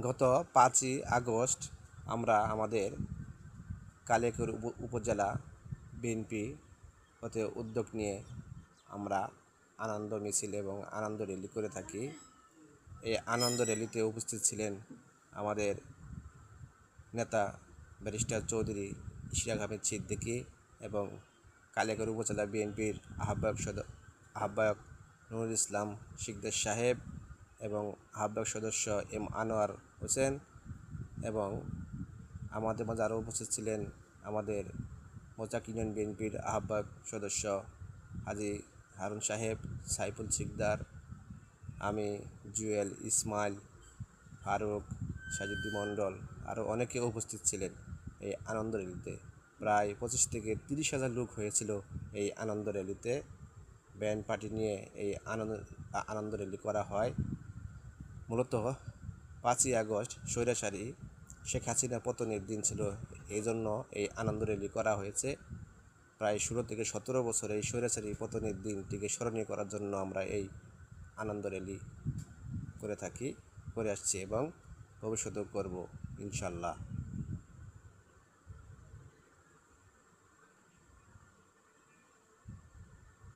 গত পাঁচই আগস্ট আমরা আমাদের কালিয়াকৈর উপ- উপজেলা বিএনপি হতে উদ্যোগ নিয়ে আমরা আনন্দ মিছিল এবং আনন্দ র্যালি করে থাকি। এই আনন্দ র্যালিতে উপস্থিত ছিলেন আমাদের নেতা ব্যারিস্টার চৌধুরী ইশরাক আহমেদ সিদ্দিকী এবং কালিয়াকৈর উপজেলা বিএনপির আহ্বায়ক সদ, আহ্বায়ক নুরুল ইসলাম শিকদার সাহেব। এবং আহ্বায়ক সদস্য এম আনোয়ার হোসেন এবং আমাদের মাঝে আরও উপস্থিত ছিলেন আমাদের মোজাক ইউনিয়ন বিএনপির আহ্বায়ক সদস্য হাজি হারুন সাহেব, সাইফুল সিকদার আমি জুয়েল ইসমাইল, ফারুক সাজিদ্দি মণ্ডল আরও অনেকে উপস্থিত ছিলেন এই আনন্দ র্যালিতে। প্রায় পঁচিশ থেকে তিরিশ হাজার লোক হয়েছিল এই আনন্দ র্যালিতে। ব্যান্ড পার্টি নিয়ে এই আনন্দ আনন্দ র্যালি করা হয়। মূলত পাঁচই আগস্ট স্বৈরাচারী শেখ হাসিনা পতনের দিন ছিল। এই জন্য এই আনন্দ র্যালি করা হয়েছে। প্রায় ষোলো থেকে সতেরো বছর এই স্বৈরাচারী পতনের দিনটিকে স্মরণীয় করার জন্য আমরা এই আনন্দ র্যালি করে থাকি, করে আসছি এবং ভবিষ্যতেও করব ইনশাল্লাহ।